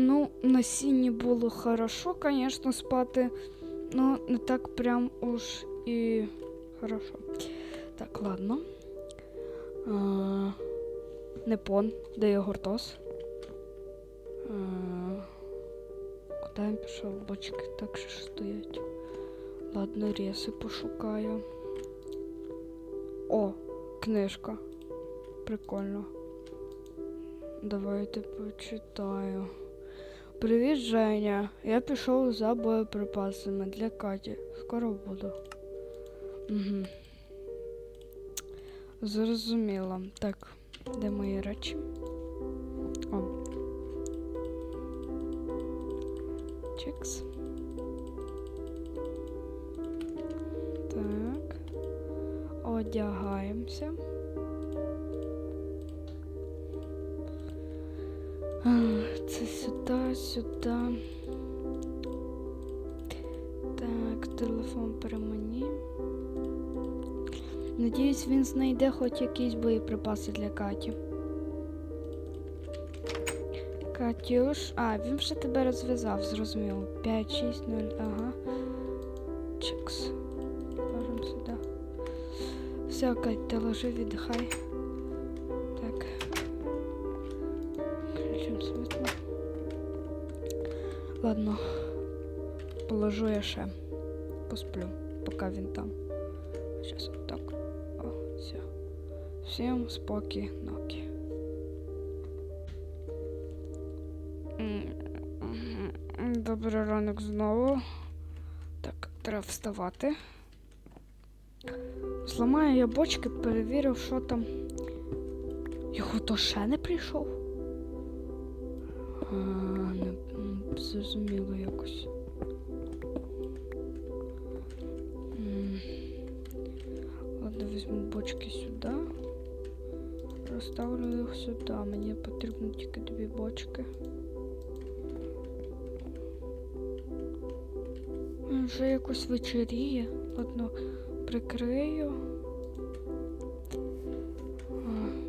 Ну, на сіні було хорошо, звісно, спати. Ну, не так прям уж і хорошо. Так, ладно. Непон, де є гуртос? А, Куди він пішов? Бочки так ще стоять. Ладно, реси пошукаю. О, книжка. Прикольно. Давайте почитаю. Привіт, Женя. Я пішов за боєприпасами для Каті. Скоро буду. Угу. Зрозуміло. Так, де мої речі? О. Чекс. Так. Одягаємося. Це сюди, сюди. Так, телефон при мені. Надіюсь, він знайде хоч якісь боєприпаси для Каті. Катюш. А, він вже тебе розв'язав, зрозуміло. 5, 6, 0, ага. Чекс. Ложимо сюди. Все, Кать, ложи, віддихай. Ладно. Положу я ще. Посплю, поки він там. Зараз отак. О, все. Всім спокій, ноки. Добрий ранок знову. Так, треба вставати. Зламаю я бочки, перевірив, що там. Його то ще не прийшов. А, не м, зрозуміло якось. Ладно, візьму бочки сюди. Розставлю їх сюди. Мені потрібно тільки дві бочки. Вже якось вечеріє. Ладно, прикрию. А.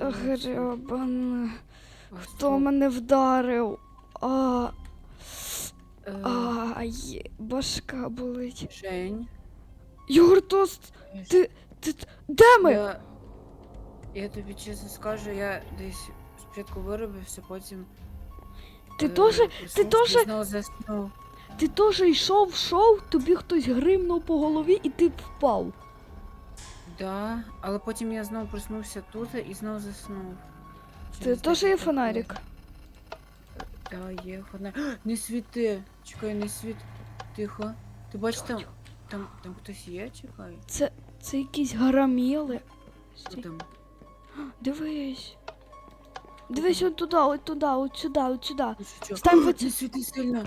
Гребан. Хто мене вдарив? А, Е, ай, башка болить. Жень. Юртос, ти, ти, де ми? Я, я тобі чесно скажу, я десь спочатку виробився, потім. Ти е, теж, проснувся, теж- ти теж йшов, йшов, тобі хтось гримнув по голові і ти впав. Да, але потім я знову проснувся тут і знову заснув. Це теж є фонарик? Да, є фонарик. Не світи! Чекай, не світ. Тихо. Ти бачиш там. Там, там хтось є, чекай. Це, це якісь гараміли. Що там? Дивись. Дивись от туди, от туди, от сюди, от сюди. Ну? Стань в оці- світи сильно.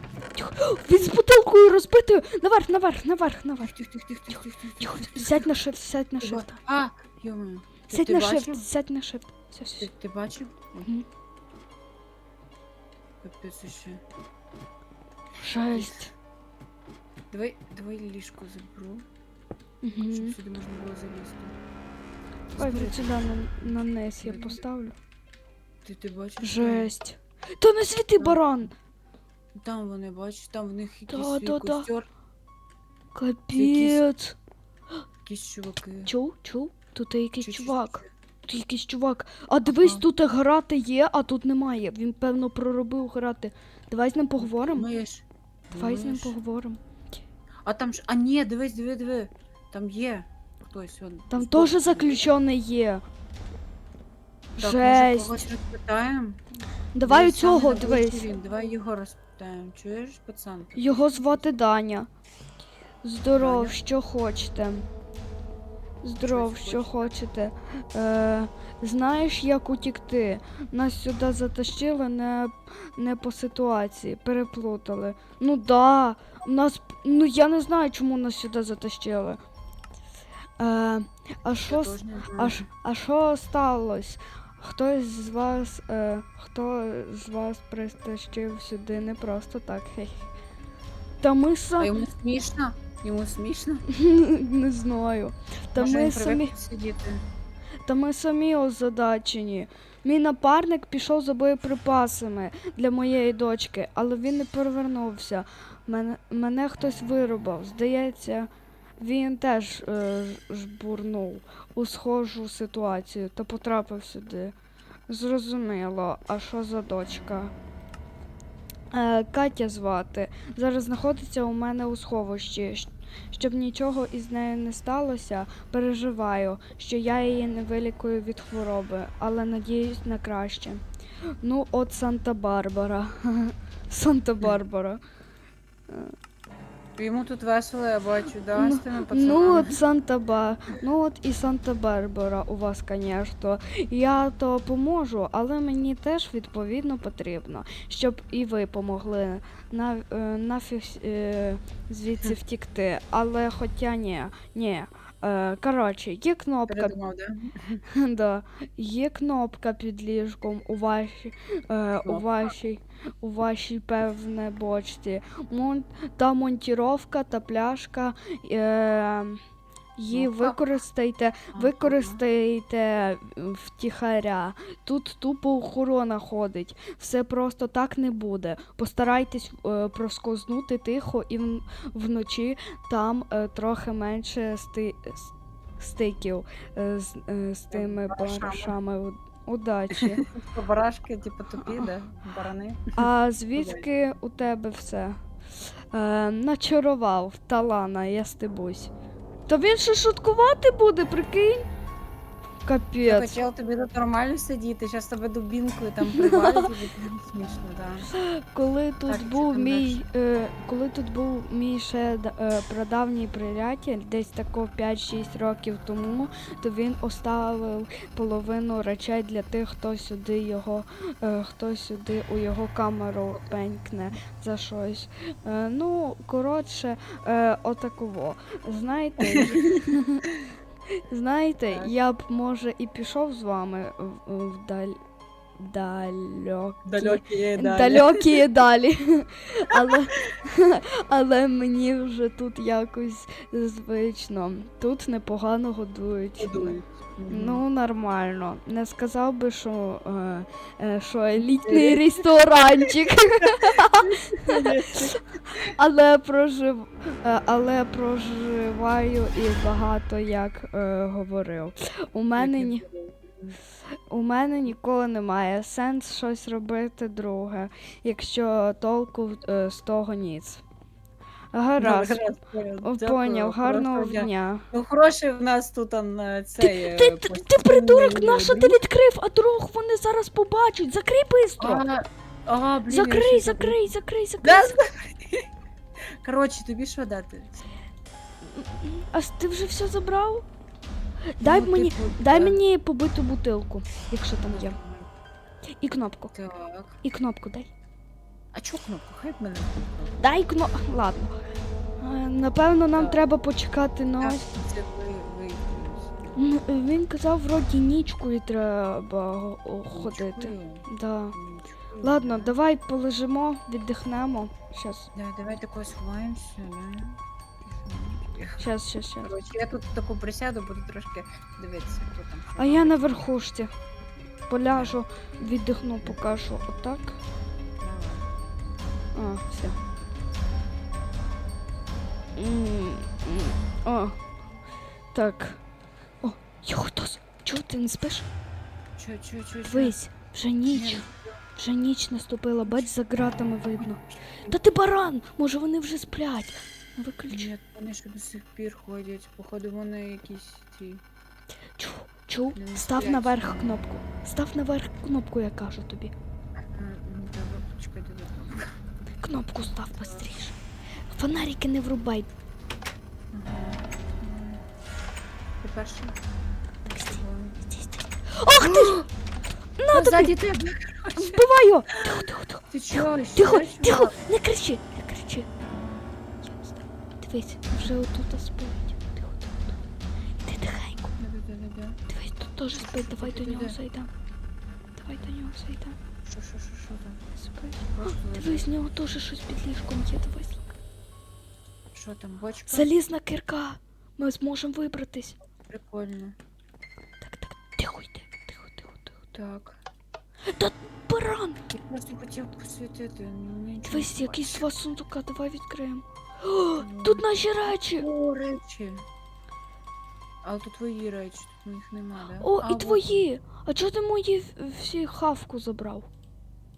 Він з бутилкою розбитою. Наверх, наверх, наверх, наверх. Тих, тих, тих, тих, тих, тих, Тихо, тих, сядь на shift, сядь на shift. А, йому. Сядь на shift, сядь на shift. Все, все, Ти, все. ти бачив? Мгм. Капець ще. Жесть. Давай, давай ліжко заберу, Угу. щоб сюди можна було залізти. Ой, Збери. вот сюда на, на низ я поставлю. Ти, ти бачиш? Жесть. Та не світи баран! Там вони, бачиш, там в них якийсь Да, свій да, да. костер, Капець. якісь чуваки. Чув, чув? Тут є якийсь Чу- чу- чувак. чу- Тут якийсь чувак. А дивись, Ага. тут грати є, а тут немає. Він, певно, проробив грати. Давай з ним поговоримо. Думаєш? Давай з ним Думаєш? поговоримо. А там ж. А ні, дивись, диви, диви. Там є хтось. Он, Там теж заключений є. Так, може, Жесть. когось розпитаємо? Давай у цього, дивись. Він. Давай його розпитаємо. Чуєш, пацан? Його звати Даня. Здоров, Даня? що хочете. Здоров, Щось що хочете. Е, знаєш, як утікти? Нас сюди затащили не, не по ситуації, переплутали. Ну да, нас. Ну я не знаю, чому нас сюди затащили. Е, а що Я с- теж не а, ш- а що сталося? Хтось з вас, е, хто з вас пристащив сюди не просто так. Хе. Та ми А самі йому смішно? Йому смішно? не знаю. Та Може, ми він самі. сидіти. Та ми самі озадачені. Мій напарник пішов за боєприпасами для моєї дочки, але він не повернувся. Мене, мене хтось вирубав. Здається, він теж е, жбурнув у схожу ситуацію та потрапив сюди. Зрозуміло, а що за дочка? Е, Катя звати. Зараз знаходиться у мене у сховищі. Щоб нічого із нею не сталося, переживаю, що я її не вилікую від хвороби, але надіюсь на краще. Ну, от Санта-Барбара. Санта-Барбара. Йому тут весело, я бачу, да, Ну, з тими пацанами. Ну от Санта-Бар, ну от і Санта-Барбара у вас, звісно. Я то поможу, але мені теж відповідно потрібно, щоб і ви помогли на, е, нафіг е, звідси втікти. Але хоча ні, ні. Е, коротше, є кнопка Передумав, да? Да. Є кнопка під ліжком у вашій, е, у вашій, у вашій певне бочці. Мон, та монтіровка та пляшка. Е, її Кнопка. використайте, використайте втіхаря. Тут тупо охорона ходить. Все просто так не буде. Постарайтесь е, проскознути тихо і в- вночі там е, трохи менше сти, стиків е, з, е, з тими барашами. Удачі. Типу Барашки, типу тупі, да? Барани. А звідки у тебе все? Е, начарував Талана, я стебусь. То він ще шуткувати буде, прикинь? Капець. Хотів тобі тут нормально сидіти, зараз тебе дубінкою там привалять, і буде смішно, да. Коли тут Так, був мій, е, коли тут був мій ще д- е, прадавній приятель, десь тако 5-6 років тому, то він оставив половину речей для тих, хто сюди його, е, хто сюди у його камеру пенькне за щось. Е, ну, коротше, е, отаково. Знаєте, знаєте, Так. я б може і пішов з вами в-. Дальокі Далекі, далекі далі. але, але мені вже тут якось звично. Тут непогано годують. Ну, нормально. Не сказав би, що, е, е, що елітний ресторанчик. але, прожив, е, але проживаю і багато як е, говорив. У мене, ні, у мене ніколи немає сенс щось робити друге, якщо толку е, з того ніц. Гаразд. О, Поняв, гарного дня. Ну, хороший в нас тут он, е, цей. е, Ти, ти, ти придурок, на що ти відкрив, а друг вони зараз побачать. Закрий бистро. А, а, блін, я Закрий, ще закрий, закрий, закрий. Да, закрий. Коротше, тобі що дати? А с- ти вже все забрав? Дай Ну, мені, типу, дай да. мені побиту бутилку, якщо там є. І кнопку. Так. І кнопку дай. А чого кнопку? Хай б мене. Дай кнопку. Ладно. Е, Напевно, нам треба почекати на. це ви виїхали. М, Він казав, вроді нічкою треба о, ходити. Да. Ладно, давай полежимо, віддихнемо. Щас, Да, давай такой сховаємося, да. щас, щас, щас. Коротше, я тут таку присяду, буду трошки дивитися, хто там. що А я робить. на верхушці. Поляжу, віддихну, покажу. Отак. А, все. О. Так. О, Йохтос, чого ти не спиш? Чо, чо, чо, чо? Дивись, вже ніч. Вже ніч наступила, бач, за ґратами видно. Та ти баран! Може вони вже сплять. Ну, Виключи. Ні, вони ще до сих пір ходять. Походу вони якісь ці. Чу, чу, Не став сплять. наверх кнопку. Став наверх кнопку, я кажу тобі. М, м, Давай, почекай, давай. Кнопку став быстріше. Фонарики не врубай. Ти перший? Так, стій, стій, стій. Ах ти ж! На тобі! Ззаді тебе. Вбивай його! Тихо, тихо, тихо. Ти чого? Тихо, Що, тихо, не кричи, не кричи. Дивись, вже отут спить. Тихо, тихо, тихо. Ти тихенько. Да-да-да-да-да. Дивись, тут теж спить, давай до нього зайдемо. давай до нього зайдемо. Що, що, що, що там? Спить. Просто лежить. Дивись, в нього теж щось під ліжком є, дивись. Що там, бочка? Залізна кирка. Ми зможемо вибратись. Прикольно. Так, так, тихо йди. Тихо, тихо, тихо. Так. Баран! Я просто хотів посвітити, ну нічого. Дивись, не якийсь два сундука, давай відкриємо. О, тут наші речі! О, речі. Але тут твої речі, тут моїх нема, да? О, і твої! А чого ти мої в- всі хавку забрав?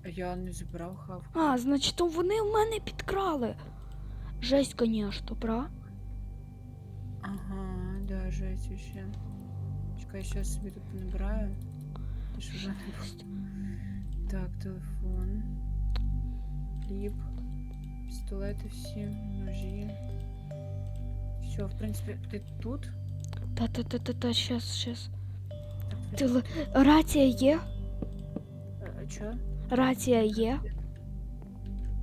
Я не забрав хавку. А, значить, то вони в мене підкрали. Жесть, конечно, бра. Ага, да, жесть вообще. Чекай, сейчас собі тут набираю. Жесть. Так, телефон. Хліб. Пістолети всі, ножі. Все, в принципі, ти тут? Та-та-та-та-та, щас, щас. Так, Теле... Рація є? Е, Чо? Рація є?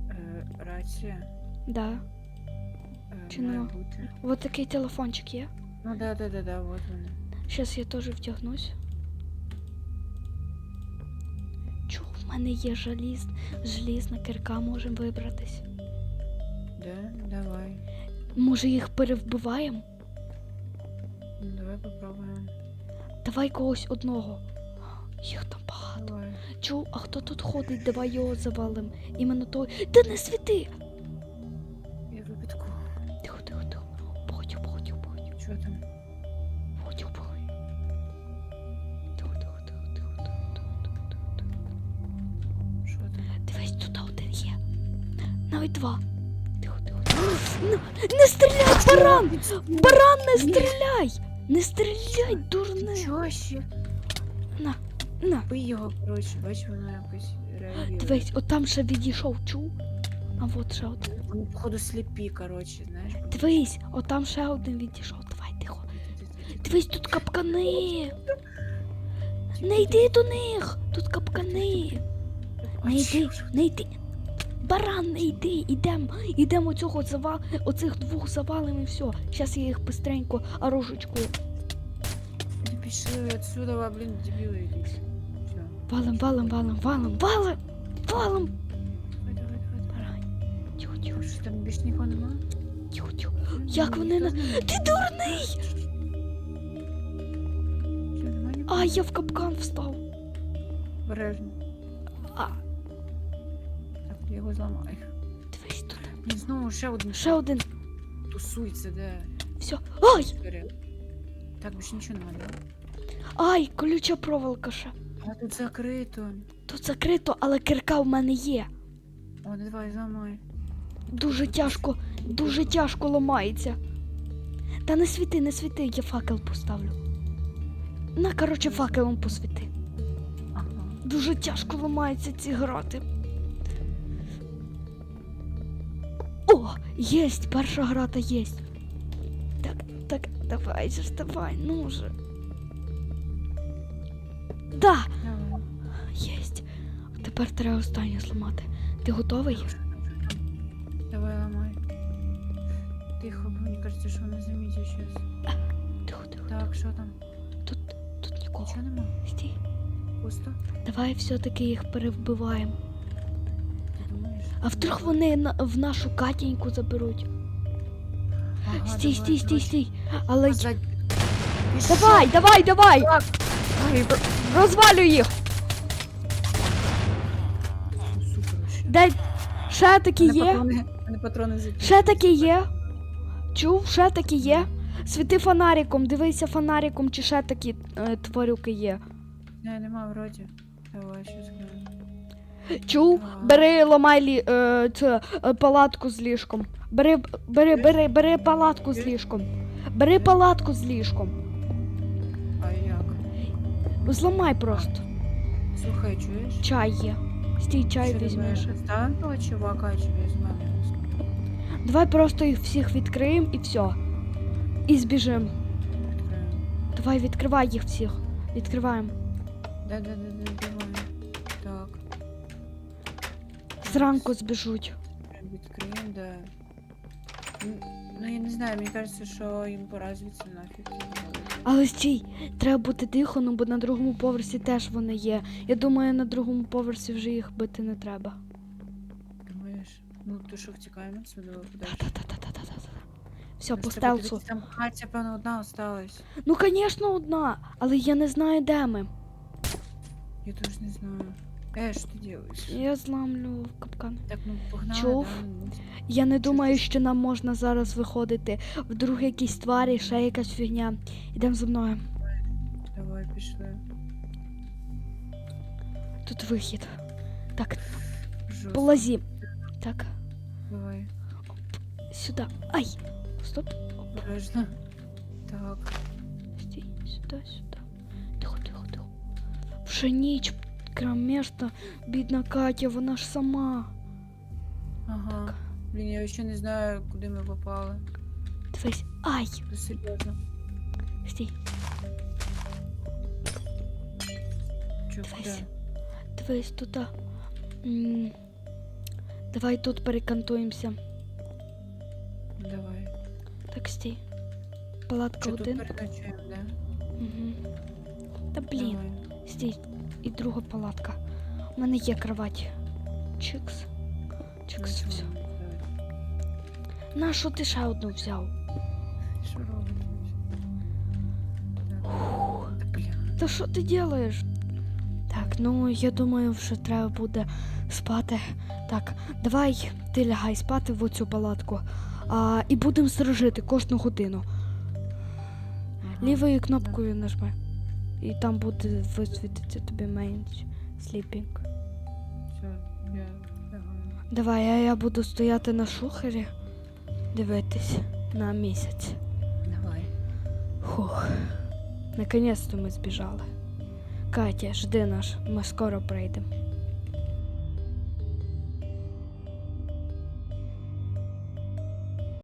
Е, рація. Да. Е, Чи має нема? бути. Вот такий телефончик є. Ну да, да, да, да, вот вони. Щас я теж втягнусь. Чого в мене є желіз... желізна кирка, можемо вибратись. Да, давай. Може їх перевбиваємо? Ну, давай попробуємо. Давай когось одного. Їх там багато. Ой. А хто тут ходить? Давай його завалим. Іменно той. Та не світи! Я випадку. Тихо, тихо, тихо. Погодь, погодь, погодь. Що там? Погодь, погодь. Тихо, тихо, тихо, тихо, тихо, тихо, тихо, тихо. Що там? Дивись, тут один є. Навіть два. Тихо, тихо, тихо. Не стріляй, баран! Баран, не стріляй! Не стріляй, дурне! Чого ще? На на. Бий його, коротше, бач, воно якось реагує. Дивись, от там ще відійшов, чув? А от ще один. Вони, походу, сліпі, коротше, знаєш. Дивись, от там ще один відійшов. Давай, тихо. Дивись, тут капкани. Не йди до них. Тут капкани. Не йди, не йди. Баран, не йди, ідем, ідем оцього завал, оцих двох завалим і все. Щас я їх бистренько оружечкою. Не пішли отсюда, блін, дебіли якісь. Валим, валим, валим, валим, валим, валим. Тихо, тихо, Що там більш нікого нема? тихо, тихо. Як вони на- Ти дурний! А, я в капкан встав. Бережно. А, Так, я його зламаю. дивись тут. Ні, знову ще один Ще один. тусується, де? Все. Ай! Так, більше нічого немає? Ай, колюча проволока ще. А тут закрито. Тут закрито, але кирка в мене є. О, давай, зламай. Дуже тяжко, дуже тяжко ламається. Та не світи, не світи, я факел поставлю. На, коротше, факелом посвіти. Ага. Дуже тяжко ламаються ці грати. О, єсть, перша грата єсть. Так, так, давай же давай, ну же. Да. Тепер треба останнє зламати. Ти готовий? Давай, ламай. Тихо, бо мені кажеться, що вони замітять щось. Тихо, тихо. Так, що там? Тут, тут нікого. Нічого нема? Стій. Пусто? Давай все-таки їх перевбиваємо. Ти думаєш? А вдруг вони на, в нашу Катіньку заберуть? Ага, стій, давай, стій, стій, давай. стій. Але Позаді. Пішов. давай, давай, давай! Ай, б- Розвалюй їх! Дай ще такі Мене є. патрони- мене патрони закінчились. Ще такі є. Чув, ще такі є. Світи фонариком, дивися фонариком, чи ще такі е, тварюки є. Не, нема вроді. Давай, щось гляну. Чув, бери ламай лі, е, це, е, палатку з ліжком. Бери, бери, бери, бери палатку з ліжком. Бери палатку з ліжком. А як? Зламай просто. Слухай, чуєш? Чай є. Стій, чай візьмеш. Того чувака, чи візьмемо? Давай просто їх всіх відкриємо і все. І збіжимо. Давай відкривай їх всіх. Відкриваємо. Да-да-да, давай. Так. Зранку збіжуть. Відкриємо, да. Ну, я не знаю, мені кажеться, що їм пора звідси нафіг. Але стій, треба бути тихо, ну бо на другому поверсі теж вони є. Я думаю, на другому поверсі вже їх бити не треба. Думаєш? Ну, то що втікаємо сюди, куди? Та-та-та-та-та-та-та. Все, по стелсу. Там хатя, певно, одна осталась. Ну, звісно, одна, але я не знаю, де ми. Я теж не знаю. Що ти робиш? Я зламлю капкан. Так, ну погнали, Чув? да, ну, Я не думаю, що нам можна зараз виходити. Вдруг якісь тварі, ще якась фігня. Ідемо за мною. Давай, пішли. Тут вихід. Так, Жорстко. полазі. Так, Давай, сюди. Ай! Стоп. обережно. Так, Стій, сюди, сюди. Тихо, тихо, тихо. Вже ніч кромешна, бідна Катя, вона ж сама. ага. Блін, я ще не знаю, куди ми попали. Дивись. Ай! Це серйозно. Стій, Чо, Дивись. куди? дивись туди. М, Давай тут перекантуємося. Давай. Так, стій. Палатка Що тут один. переночуємо, да? Угу. Та блін, Давай. Стій. І друга палатка. У мене є кровать. Чикс. Чикс, все. На що ти ще одну взяв? Що робимо? Та що ти робиш? Так, ну я думаю, вже треба буде спати. Так, давай ти лягай спати в оцю палатку. А, і будемо сторожити кожну годину. Ага. Лівою кнопкою нажми. І там буде висвітитися тобі менше сліпінг. Все, я лягаю. Давай, а я буду стояти на шухері, дивитись на місяць. Давай. Хух. Наконець-то ми збіжали. Катя, жди нас, ми скоро прийдемо.